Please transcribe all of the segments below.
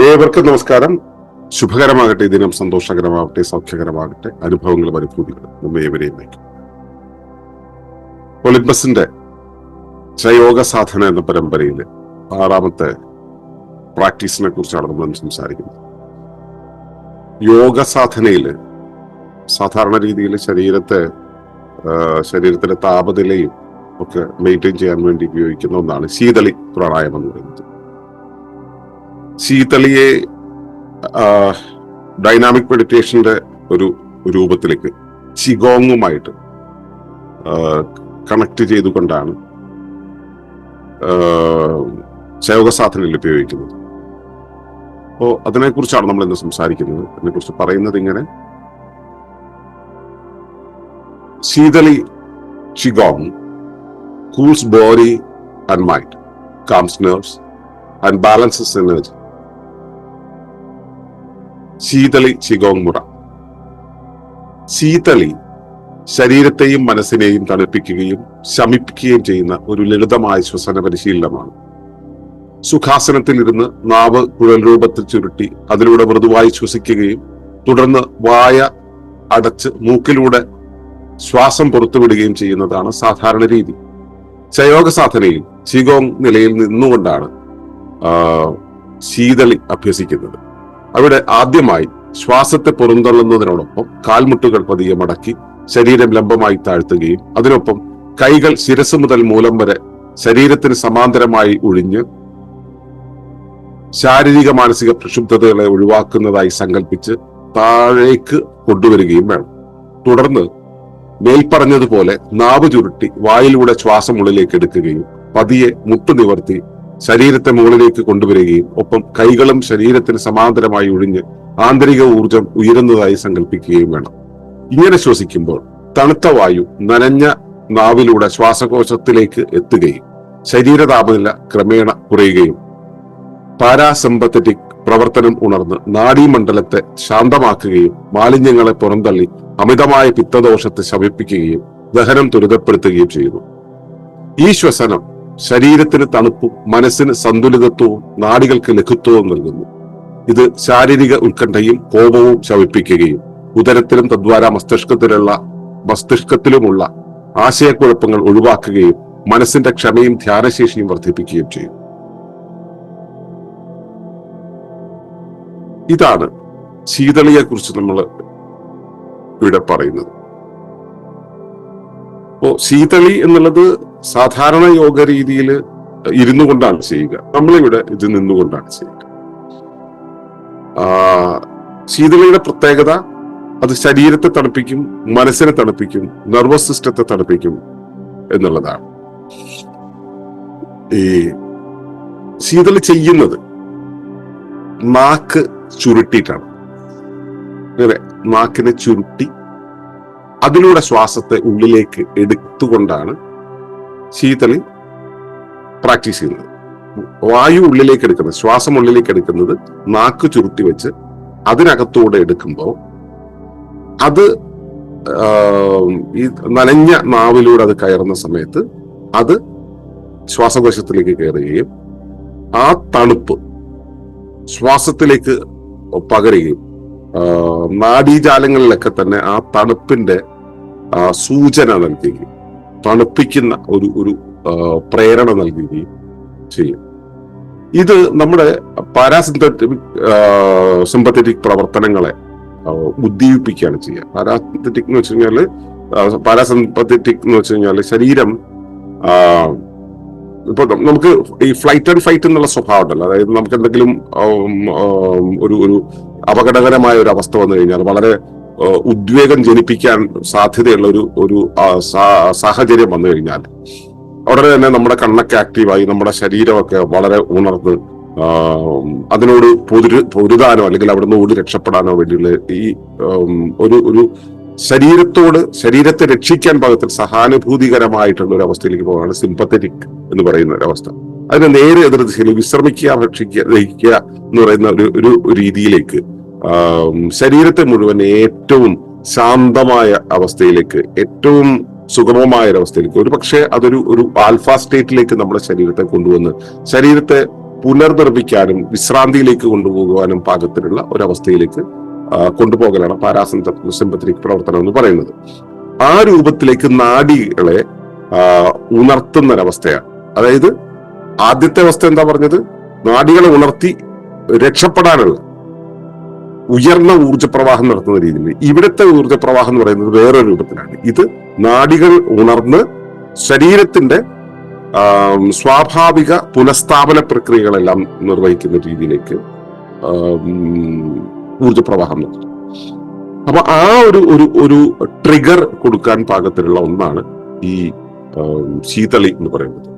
ഏവർക്കും നമസ്കാരം. ശുഭകരമാകട്ടെ ദിനം സന്തോഷകരമാകട്ടെ സൗഖ്യകരമാകട്ടെ അനുഭവങ്ങളും അനുഭൂതികളും നമ്മെ ഏവരെയും നയിക്കും ഒളിമ്പസിന്റെ യോഗ സാധന എന്ന പരമ്പരയിൽ ആറാമത്തെ പ്രാക്ടീസിനെ കുറിച്ചാണ് നമ്മൾ സംസാരിക്കുന്നത്. യോഗ സാധനയിൽ സാധാരണ രീതിയിൽ ശരീരത്തെ ശരീരത്തിലെ താപനിലയും ഒക്കെ മെയിന്റെയിൻ ചെയ്യാൻ വേണ്ടി ഉപയോഗിക്കുന്ന ഒന്നാണ് ശീതളി പ്രാണായാമം എന്ന് പറയുന്നത്. ശീതളിയെ ഡൈനാമിക് മെഡിറ്റേഷന്റെ ഒരു രൂപത്തിലേക്ക് ചിഗോങ്ങുമായിട്ട് കണക്ട് ചെയ്തുകൊണ്ടാണ് ശയോഗ സാധനയിൽ ഉപയോഗിക്കുന്നത്. അപ്പോ അതിനെക്കുറിച്ചാണ് നമ്മൾ ഇന്ന് സംസാരിക്കുന്നത്. അതിനെക്കുറിച്ച് പറയുന്നത് ഇങ്ങനെ. Sheetali ചിഗോങ് cools body and mind calms nerves and balances energy. Sheetali ചിഗോങ് മുറ ശീതളി ശരീരത്തെയും മനസ്സിനെയും തണുപ്പിക്കുകയും ശമിപ്പിക്കുകയും ചെയ്യുന്ന ഒരു ലളിതമായ ശ്വസന പരിശീലനമാണ്. സുഖാസനത്തിൽ ഇരുന്ന് നാവ് കുഴൽ രൂപത്തിൽ ചുരുട്ടി അതിലൂടെ മൃദുവായി ശ്വസിക്കുകയും തുടർന്ന് വായ അടച്ച് മൂക്കിലൂടെ ശ്വാസം പുറത്തുവിടുകയും ചെയ്യുന്നതാണ് സാധാരണ രീതി. ചയോഗ സാധനയിൽ ചിഗോങ് നിലയിൽ നിന്നുകൊണ്ടാണ് ശീതളി അഭ്യസിക്കുന്നത്. അവിടെ ആദ്യമായി ശ്വാസത്തെ പുറന്തള്ളുന്നതിനോടൊപ്പം കാൽമുട്ടുകൾ പതിയെ മടക്കി ശരീരം ലംബമായി താഴ്ത്തുകയും അതിനൊപ്പം കൈകൾ ശിരസ് മുതൽ മൂലം വരെ ശരീരത്തിന് സമാന്തരമായി ഒഴിഞ്ഞ് ശാരീരിക മാനസിക പ്രക്ഷുബ്ധതകളെ ഒഴിവാക്കുന്നതായി സങ്കല്പിച്ച് താഴേക്ക് കൊണ്ടുവരികയും വേണം. തുടർന്ന് മേൽപ്പറഞ്ഞതുപോലെ നാവ് ചുരുട്ടി വായിലൂടെ ശ്വാസം ഉള്ളിലേക്ക് എടുക്കുകയും പതിയെ മുട്ടു നിവർത്തി ശരീരത്തെ മുകളിലേക്ക് കൊണ്ടുവരികയും ഒപ്പം കൈകളും ശരീരത്തിന് സമാന്തരമായി ഒഴിഞ്ഞ് ആന്തരിക ഊർജം ഉയരുന്നതായി സങ്കല്പിക്കുകയും വേണം. ഇങ്ങനെ ശ്വസിക്കുമ്പോൾ തണുത്ത വായു നനഞ്ഞ നാവിലൂടെ ശ്വാസകോശത്തിലേക്ക് എത്തുകയും ശരീര താപനില ക്രമേണ കുറയുകയും പാരാസമ്പത്തറ്റിക് പ്രവർത്തനം ഉണർന്ന് നാഡീമണ്ഡലത്തെ ശാന്തമാക്കുകയും മാലിന്യങ്ങളെ പുറന്തള്ളി അമിതമായ പിത്തദോഷത്തെ ശമിപ്പിക്കുകയും ദഹനം ത്വരിതപ്പെടുത്തുകയും ചെയ്യുന്നു. ഈ ശ്വസനം ശരീരത്തിന് തണുപ്പും മനസ്സിന് സന്തുലിതത്വവും നാടികൾക്ക് ലഘുത്വവും നൽകുന്നു. ഇത് ശാരീരിക ഉത്കണ്ഠയും കോപവും ശമിപ്പിക്കുകയും ഉദരത്തിലും തദ്വാര മസ്തിഷ്കത്തിലുള്ള മസ്തിഷ്കത്തിലുമുള്ള ആശയക്കുഴപ്പങ്ങൾ ഒഴിവാക്കുകയും മനസ്സിന്റെ ക്ഷമയും ധ്യാനശേഷിയും വർദ്ധിപ്പിക്കുകയും ചെയ്യും. ഇതാണ് ശീതളിയെ കുറിച്ച് നമ്മൾ ഇവിടെ പറയുന്നത്. അപ്പോ ശീതളി എന്നുള്ളത് സാധാരണ യോഗ രീതിയിൽ ഇരുന്നു കൊണ്ടാണ് ചെയ്യുക. നമ്മളിവിടെ ഇത് നിന്നുകൊണ്ടാണ് ചെയ്യുക. ശീതളിയുടെ പ്രത്യേകത അത് ശരീരത്തെ തണുപ്പിക്കും മനസ്സിനെ തണുപ്പിക്കും നെർവസ് സിസ്റ്റത്തെ തണുപ്പിക്കും എന്നുള്ളതാണ്. ഈ ശീതള ചെയ്യുന്നത് നാക്ക് ചുരുട്ടിയിട്ടാണ്. അങ്ങനെ നാക്കിനെ ചുരുട്ടി അതിലൂടെ ശ്വാസത്തെ ഉള്ളിലേക്ക് എടുത്തുകൊണ്ടാണ് ശീതളി പ്രാക്ടീസ് ചെയ്യുന്നത്. വായു ഉള്ളിലേക്ക് എടുക്കുന്നത് ശ്വാസം ഉള്ളിലേക്ക് എടുക്കുന്നത് നാക്ക് ചുരുട്ടി വെച്ച് അതിനകത്തൂടെ എടുക്കുമ്പോൾ അത് ഈ നനഞ്ഞ നാവിലൂടെ അത് കയറുന്ന സമയത്ത് അത് ശ്വാസകോശത്തിലേക്ക് കയറുകയും ആ തണുപ്പ് ശ്വാസത്തിലേക്ക് പകരുകയും നാഡീജാലങ്ങളിലൊക്കെ തന്നെ ആ തണുപ്പിന്റെ സൂചന നൽകുകയും തണുപ്പിക്കുന്ന ഒരു ഒരു പ്രേരണ നൽകുകയും ചെയ്യും. ഇത് നമ്മുടെ പാരാസിന്തറ്റിക് സിമ്പത്തറ്റിക് പ്രവർത്തനങ്ങളെ ഉദ്ദീപിപ്പിക്കുകയാണ് ചെയ്യുക. പാരാസിന്തറ്റിക് എന്ന് വെച്ച് കഴിഞ്ഞാൽ പാരാസിമ്പത്തറ്റിക് എന്ന് വെച്ച് കഴിഞ്ഞാൽ ശരീരം ഇപ്പൊ നമുക്ക് ഈ ഫ്ലൈറ്റ് ആൻഡ് ഫൈറ്റ് എന്നുള്ള സ്വഭാവം ഉണ്ടല്ലോ. അതായത് നമുക്ക് എന്തെങ്കിലും ഒരു ഒരു അപകടകരമായ ഒരു അവസ്ഥ വന്നു കഴിഞ്ഞാൽ വളരെ ഉദ്വേഗം ജനിപ്പിക്കാൻ സാധ്യതയുള്ള ഒരു ഒരു സാഹചര്യം വന്നു കഴിഞ്ഞാൽ ഉടനെ തന്നെ നമ്മുടെ കണ്ണൊക്കെ ആക്റ്റീവായി നമ്മുടെ ശരീരമൊക്കെ വളരെ ഉണർന്ന് അതിനോട് പൊരു പൊരുതാനോ അല്ലെങ്കിൽ അവിടെ നിന്ന് ഓടി രക്ഷപ്പെടാനോ വേണ്ടിയുള്ള ഈ ഒരു ഒരു ശരീരത്തോട് ശരീരത്തെ രക്ഷിക്കാൻ പാകത്തിൽ സഹാനുഭൂതികരമായിട്ടുള്ള ഒരു അവസ്ഥയിലേക്ക് പോകാണ് സിമ്പത്തറ്റിക് എന്ന് പറയുന്ന ഒരു അവസ്ഥ അതിന് നേരെ എതിർ ദിശയിൽ വിശ്രമിക്കുക ഭക്ഷിക്കുക ദഹിക്കുക എന്ന് പറയുന്ന ഒരു ഒരു രീതിയിലേക്ക് ശരീരത്തെ മുഴുവൻ ഏറ്റവും ശാന്തമായ അവസ്ഥയിലേക്ക് ഏറ്റവും സുഗമമായ ഒരു അവസ്ഥയിലേക്ക് ഒരു പക്ഷേ അതൊരു ഒരു ആൽഫ സ്റ്റേറ്റിലേക്ക് നമ്മുടെ ശരീരത്തെ കൊണ്ടുവന്ന് ശരീരത്തെ പുനർനിർമ്മിക്കാനും വിശ്രാന്തിയിലേക്ക് കൊണ്ടുപോകുവാനും പാകത്തിലുള്ള ഒരവസ്ഥയിലേക്ക് കൊണ്ടുപോകലാണ് പാരാസിമ്പത്തിക് പ്രവർത്തനം എന്ന് പറയുന്നത്. ആ രൂപത്തിലേക്ക് നാടികളെ ഉണർത്തുന്ന ഒരവസ്ഥയാണ് അതായത് ആദ്യത്തെ അവസ്ഥ എന്താ പറഞ്ഞത്? നാടികളെ ഉണർത്തി രക്ഷപ്പെടാനുള്ള ഉയർന്ന ഊർജപ്രവാഹം നടത്തുന്ന രീതിയിൽ. ഇവിടുത്തെ ഊർജപ്രവാഹം എന്ന് പറയുന്നത് വേറൊരു രൂപത്തിലാണ്. ഇത് നാടികൾ ഉണർന്ന് ശരീരത്തിന്റെ സ്വാഭാവിക പുനഃസ്ഥാപന പ്രക്രിയകളെല്ലാം നിർവഹിക്കുന്ന രീതിയിലേക്ക് ആം, ഊർജപ്രവാഹം നടത്തും അപ്പൊ ആ ഒരു ഒരു ഒരു ട്രിഗർ കൊടുക്കാൻ പാകത്തിലുള്ള ഒന്നാണ് ഈ ശീതളി എന്ന് പറയുന്നത്.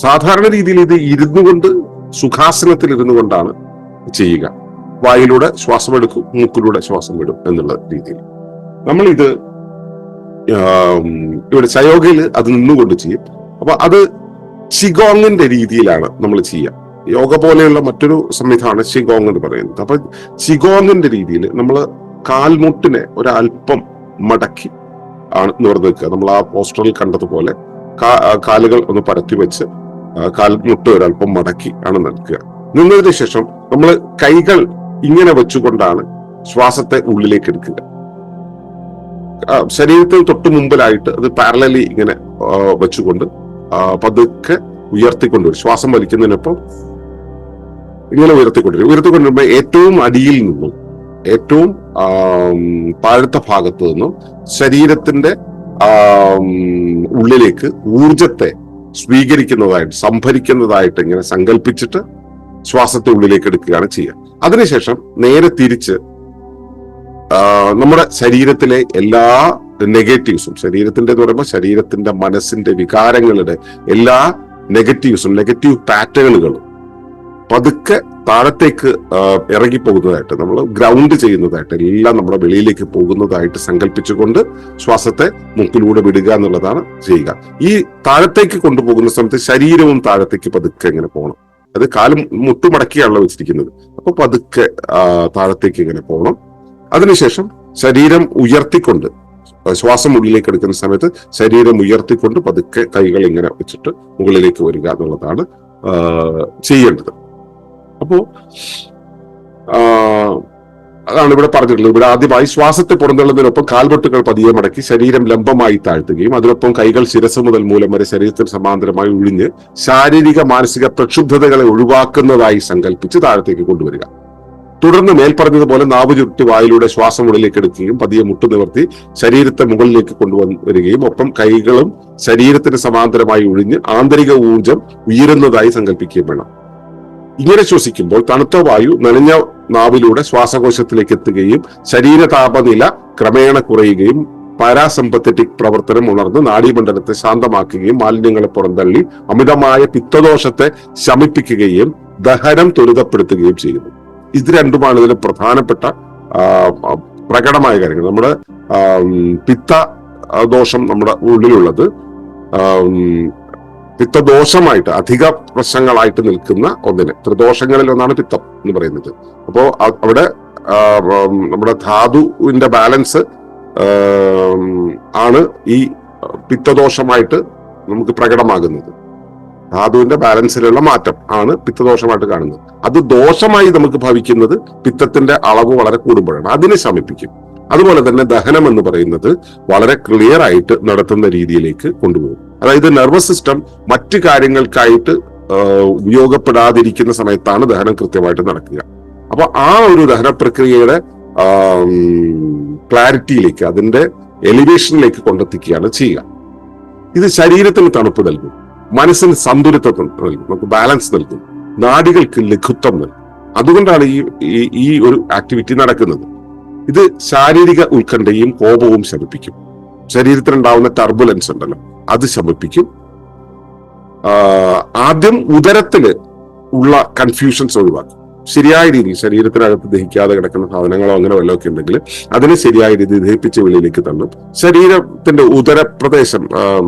സാധാരണ രീതിയിൽ ഇത് ഇരുന്നു കൊണ്ട് സുഖാസനത്തിൽ ഇരുന്നു കൊണ്ടാണ് ചെയ്യുക. വായിലൂടെ ശ്വാസം എടുക്കും മൂക്കിലൂടെ ശ്വാസം വിടും എന്നുള്ള രീതിയിൽ. നമ്മൾ ഇത് ഇവിടെ ചയോഗയിൽ അത് നിന്നുകൊണ്ട് ചെയ്യും. അപ്പൊ അത് ചിഗോങ്ങിന്റെ രീതിയിലാണ് നമ്മൾ ചെയ്യുക. യോഗ പോലെയുള്ള മറ്റൊരു സംവിധാനം ചിഗോങ് എന്ന് പറയുന്നത്. അപ്പൊ ചിഗോങ്ങിന്റെ രീതിയിൽ നമ്മൾ കാൽമുട്ടിനെ ഒരല്പം മടക്കി ആണ് നിവർന്ന് നിൽക്കുക നമ്മൾ ആ പോസ്റ്ററിൽ കണ്ടതുപോലെ കാലുകൾ ഒന്ന് പരത്തി വെച്ച് കാൽമുട്ട് ഒരല്പം മടക്കി ആണ് നിൽക്കുക. നിന്നതിന് ശേഷം നമ്മൾ കൈകൾ ഇങ്ങനെ വെച്ചുകൊണ്ടാണ് ശ്വാസത്തെ ഉള്ളിലേക്ക് എടുക്കുക. ശരീരത്തിൽ തൊട്ട് മുമ്പിലായിട്ട് അത് പാരലലി ഇങ്ങനെ വെച്ചുകൊണ്ട് പതുക്കെ ഉയർത്തിക്കൊണ്ടുവരും ശ്വാസം വലിക്കുന്നതിനൊപ്പം ഇങ്ങനെ ഉയർത്തിക്കൊണ്ടിരും ഉയർത്തിക്കൊണ്ടിരുമ്പോൾ ഏറ്റവും അടിയിൽ നിന്നും ഏറ്റവും താഴത്തെ ഭാഗത്ത് നിന്നും ശരീരത്തിന്റെ ഉള്ളിലേക്ക് ഊർജത്തെ സ്വീകരിക്കുന്നതായിട്ട് സംഭരിക്കുന്നതായിട്ട് ഇങ്ങനെ സങ്കല്പിച്ചിട്ട് ശ്വാസത്തെ ഉള്ളിലേക്ക് എടുക്കുകയാണ് ചെയ്യുക. അതിനുശേഷം നേരെ തിരിച്ച് നമ്മുടെ ശരീരത്തിലെ എല്ലാ നെഗറ്റീവ്സും ശരീരത്തിന്റെ എന്ന് പറയുമ്പോൾ ശരീരത്തിന്റെ മനസ്സിന്റെ വികാരങ്ങളുടെ എല്ലാ നെഗറ്റീവ്സും നെഗറ്റീവ് പാറ്റേണുകളും പതുക്കെ താഴത്തേക്ക് ഇറങ്ങി ഇറങ്ങിപ്പോകുന്നതായിട്ട് നമ്മൾ ഗ്രൗണ്ട് ചെയ്യുന്നതായിട്ട് എല്ലാം നമ്മുടെ വെളിയിലേക്ക് പോകുന്നതായിട്ട് സങ്കല്പിച്ചുകൊണ്ട് ശ്വാസത്തെ മൂക്കിലൂടെ വിടുക എന്നുള്ളതാണ് ചെയ്യുക. ഈ താഴത്തേക്ക് കൊണ്ടുപോകുന്ന സമയത്ത് ശരീരവും താഴത്തേക്ക് പതുക്കെ ഇങ്ങനെ പോകണം അത് കാലം മുട്ടുമടക്കിയാണല്ലോ വെച്ചിരിക്കുന്നത്. അപ്പൊ പതുക്കെ താഴത്തേക്ക് ഇങ്ങനെ പോകണം അതിനുശേഷം ശരീരം ഉയർത്തിക്കൊണ്ട് ശ്വാസം ഉള്ളിലേക്ക് എടുക്കുന്ന സമയത്ത് ശരീരം ഉയർത്തിക്കൊണ്ട് പതുക്കെ കൈകൾ ഇങ്ങനെ വെച്ചിട്ട് മുകളിലേക്ക് വരിക എന്നുള്ളതാണ് ചെയ്യേണ്ടത്. അപ്പോ അതാണ് ഇവിടെ പറഞ്ഞിട്ടുള്ളത്. ഇവിടെ ആദ്യമായി ശ്വാസത്തെ പുറന്തള്ളുന്നതിനൊപ്പം കാൽമുട്ടുകൾ പതിയെ മടക്കി ശരീരം ലംബമായി താഴ്ത്തുകയും അതിനൊപ്പം കൈകൾ ശിരസ് മുതൽ മൂലം വരെ ശരീരത്തിന് സമാന്തരമായി ഒഴിഞ്ഞ് ശാരീരിക മാനസിക പ്രക്ഷുബ്ധതകളെ ഒഴിവാക്കുന്നതായി സങ്കല്പിച്ച് താഴത്തേക്ക് കൊണ്ടുവരിക. തുടർന്ന് മേൽപ്പറഞ്ഞതുപോലെ നാവ് ചുരുട്ടി വായിലൂടെ ശ്വാസം ഉള്ളിലേക്ക് എടുക്കുകയും പതിയെ മുട്ടു നിവർത്തി ശരീരത്തെ മുകളിലേക്ക് കൊണ്ടുവരികയും വരികയും ഒപ്പം കൈകളും ശരീരത്തിന് സമാന്തരമായി ഒഴിഞ്ഞ് ആന്തരിക ഊർജം ഉയരുന്നതായി സങ്കല്പിക്കുകയും വേണം. ഇങ്ങനെ ശ്വസിക്കുമ്പോൾ തണുത്ത വായു നനഞ്ഞ നാവിലൂടെ ശ്വാസകോശത്തിലേക്ക് എത്തുകയും ശരീര താപനില ക്രമേണ കുറയുകയും പാരാസമ്പത്തറ്റിക് പ്രവർത്തനം ഉണർന്ന് നാഡീമണ്ഡലത്തെ ശാന്തമാക്കുകയും മാലിന്യങ്ങളെ പുറന്തള്ളി അമിതമായ പിത്തദോഷത്തെ ശമിപ്പിക്കുകയും ദഹനം ത്വരിതപ്പെടുത്തുകയും ചെയ്യുന്നു. ഇത് രണ്ടുമാണ് ഇതിലെ പ്രധാനപ്പെട്ട പ്രകടമായ കാര്യങ്ങൾ. നമ്മുടെ പിത്ത ദോഷം നമ്മുടെ ഉള്ളിലുള്ളത് പിത്തദോഷമായിട്ട് അധിക പ്രശ്നങ്ങളായിട്ട് നിൽക്കുന്ന ഒന്നിന്. ത്രിദോഷങ്ങളിൽ ഒന്നാണ് പിത്തം എന്ന് പറയുന്നത്. അപ്പോ അവിടെ നമ്മുടെ ധാതുവിന്റെ ബാലൻസ് ആണ് ഈ പിത്തദോഷമായിട്ട് നമുക്ക് പ്രകടമാകുന്നത്. ധാതുവിന്റെ ബാലൻസിലുള്ള മാറ്റം ആണ് പിത്തദോഷമായിട്ട് കാണുന്നത്. അത് ദോഷമായി നമുക്ക് ഭവിക്കുന്നത് പിത്തത്തിന്റെ അളവ് വളരെ കൂടുമ്പോഴാണ്. അതിനെ ശമിപ്പിക്കും. അതുപോലെ തന്നെ ദഹനം എന്ന് പറയുന്നത് വളരെ ക്ലിയർ ആയിട്ട് നടത്തുന്ന രീതിയിലേക്ക് കൊണ്ടുപോകും. അതായത് നെർവസ് സിസ്റ്റം മറ്റു കാര്യങ്ങൾക്കായിട്ട് ഉപയോഗപ്പെടാതിരിക്കുന്ന സമയത്താണ് ദഹനം കൃത്യമായിട്ട് നടക്കുക. അപ്പൊ ആ ഒരു ദഹന പ്രക്രിയയുടെ ക്ലാരിറ്റിയിലേക്ക് അതിന്റെ എലിവേഷനിലേക്ക് കൊണ്ടെത്തിക്കുകയാണ് ചെയ്യുക. ഇത് ശരീരത്തിന് തണുപ്പ് നൽകും. മനസ്സിന് സന്തുലിതത്വം നൽകും. നമുക്ക് ബാലൻസ് നൽകും. നാടികൾക്ക് ലഘുത്വം നൽകും. അതുകൊണ്ടാണ് ഈ ഈ- ഒരു ആക്ടിവിറ്റി നടക്കുന്നത്. ഇത് ശാരീരിക ഉത്കണ്ഠയും കോപവും ശമിപ്പിക്കും. ശരീരത്തിലുണ്ടാവുന്ന ടർബുലൻസ് ഉണ്ടല്ലോ അത് ശമിപ്പിക്കും. ആദ്യം ഉദരത്തിൽ ഉള്ള കൺഫ്യൂഷൻസ് ഒഴിവാക്കും. ശരിയായ രീതിയിൽ ശരീരത്തിനകത്ത് ദഹിക്കാതെ കിടക്കുന്ന സാധനങ്ങളോ അങ്ങനെ വല്ലതും ഒക്കെ ഉണ്ടെങ്കിൽ അതിനെ ശരിയായ രീതിയിൽ ദഹിപ്പിച്ച് വെളിയിലേക്ക് തള്ളും. ശരീരത്തിന്റെ ഉദരപ്രദേശം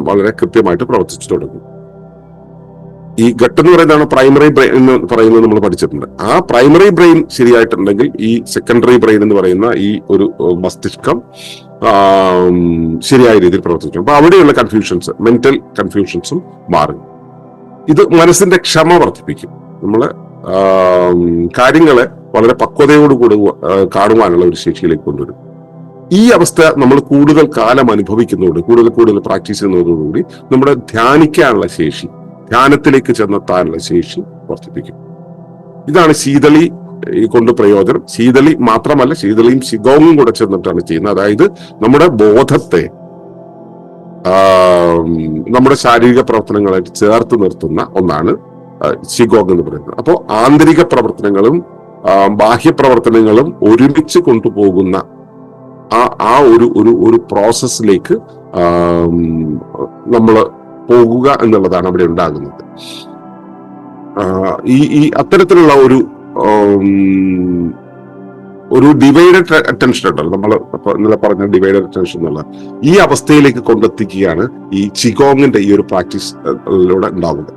വളരെ കൃത്യമായിട്ട് പ്രവർത്തിച്ചു തുടങ്ങും. ഈ ഗട്ട് എന്ന് പറയുന്നതാണ് പ്രൈമറി ബ്രെയിൻ എന്ന് പറയുന്നത് നമ്മൾ പഠിച്ചിട്ടുണ്ട്. ആ പ്രൈമറി ബ്രെയിൻ ശരിയായിട്ടുണ്ടെങ്കിൽ ഈ സെക്കൻഡറി ബ്രെയിൻ എന്ന് പറയുന്ന ഈ ഒരു മസ്തിഷ്കം ശരിയായ രീതിയിൽ പ്രവർത്തിക്കും. അപ്പൊ അവിടെയുള്ള കൺഫ്യൂഷൻസ് മെന്റൽ കൺഫ്യൂഷൻസും മാറും. ഇത് മനസ്സിന്റെ ക്ഷമ വർദ്ധിപ്പിക്കും. നമ്മളെ കാര്യങ്ങളെ വളരെ പക്വതയോടുകൂടി കാണുവാനുള്ള ഒരു ശേഷിയിലേക്ക് കൊണ്ടുവരും. ഈ അവസ്ഥ നമ്മൾ കൂടുതൽ കാലം അനുഭവിക്കുന്നതോട് കൂടുതൽ കൂടുതൽ പ്രാക്ടീസ് ചെയ്യുന്നതോടുകൂടി നമ്മുടെ ധ്യാനിക്കാനുള്ള ശേഷി ധ്യാനത്തിലേക്ക് ചെന്നെത്താനുള്ള ശേഷി വർദ്ധിപ്പിക്കും. ഇതാണ് ശീതളി കൊണ്ട് പ്രയോജനം. ശീതളി മാത്രമല്ല ശീതളിയും ശിഖവും കൂടെ ചെന്നിട്ടാണ് ചെയ്യുന്നത്. അതായത് നമ്മുടെ ബോധത്തെ നമ്മുടെ ശാരീരിക പ്രവർത്തനങ്ങളായിട്ട് ചേർത്ത് നിർത്തുന്ന ഒന്നാണ് ശിഖോങ് എന്ന് പറയുന്നത്. അപ്പോൾ ആന്തരിക പ്രവർത്തനങ്ങളും ബാഹ്യ പ്രവർത്തനങ്ങളും ഒരുമിച്ച് കൊണ്ടുപോകുന്ന ആ ആ ഒരു ഒരു പ്രോസസ്സിലേക്ക് നമ്മൾ പോകുക എന്നുള്ളതാണ് അവിടെ ഉണ്ടാകുന്നത്. ഈ ഈ അത്തരത്തിലുള്ള ഒരു ഒരു ഡിവൈഡഡ് അറ്റൻഷൻ ഉണ്ടല്ലോ. നമ്മൾ ഇന്നലെ പറഞ്ഞ ഡിവൈഡഡ് അറ്റൻഷൻ എന്നുള്ള ഈ അവസ്ഥയിലേക്ക് കൊണ്ടെത്തിക്കുകയാണ് ഈ ചിഗോങ്ങിന്റെ ഈ ഒരു പ്രാക്ടീസിലൂടെ ഉണ്ടാകുന്നത്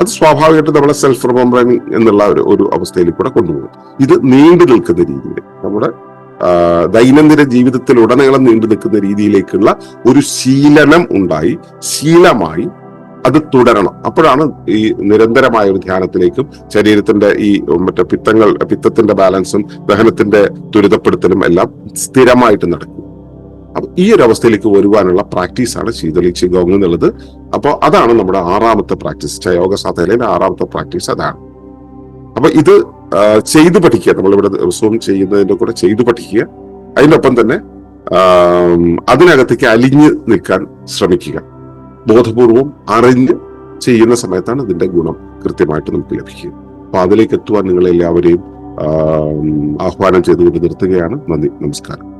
അത് സ്വാഭാവികമായിട്ട് നമ്മളെ സെൽഫ് റിമംബറിംഗ് എന്നുള്ള ഒരു ഒരു അവസ്ഥയിൽ കൂടെ കൊണ്ടുപോകും. ഇത് നീണ്ടു നിൽക്കുന്ന രീതിയിൽ നമ്മുടെ ആ, ജീവിതത്തിൽ ഉടനീളം നീണ്ടു നിൽക്കുന്ന രീതിയിലേക്കുള്ള ഒരു ശീലനം ഉണ്ടായി. ശീലമായി അത് തുടരണം. അപ്പോഴാണ് ഈ നിരന്തരമായ ഒരു ധ്യാനത്തിലേക്കും ശരീരത്തിന്റെ ഈ മറ്റേ പിത്തങ്ങൾ പിത്തത്തിന്റെ ബാലൻസും ദഹനത്തിന്റെ ത്വരിതപ്പെടുത്തലും എല്ലാം സ്ഥിരമായിട്ട് നടക്കും. അപ്പൊ ഈ ഒരു അവസ്ഥയിലേക്ക് വരുവാനുള്ള പ്രാക്ടീസാണ് ശീതളി ചിഗോങ് എന്നുള്ളത്. അപ്പോൾ അതാണ് നമ്മുടെ ആറാമത്തെ പ്രാക്ടീസ്. യോഗ സാധനയിലെ ആറാമത്തെ പ്രാക്ടീസ് അതാണ്. അപ്പൊ ഇത് ചെയ്ത് പഠിക്കുക. നമ്മളിവിടെ ദിവസവും ചെയ്യുന്നതിന്റെ കൂടെ ചെയ്തു പഠിക്കുക. അതിനൊപ്പം തന്നെ അതിനകത്തേക്ക് അലിഞ്ഞ് നിൽക്കാൻ ശ്രമിക്കുക. ബോധപൂർവം അറിഞ്ഞ് ചെയ്യുന്ന സമയത്താണ് ഇതിന്റെ ഗുണം കൃത്യമായിട്ട് നമുക്ക് ലഭിക്കുക. അപ്പൊ അതിലേക്ക് എത്തുവാൻ നിങ്ങളെല്ലാവരെയും ആഹ്വാനം ചെയ്തുകൊണ്ട് നിർത്തുകയാണ്. നന്ദി. നമസ്കാരം.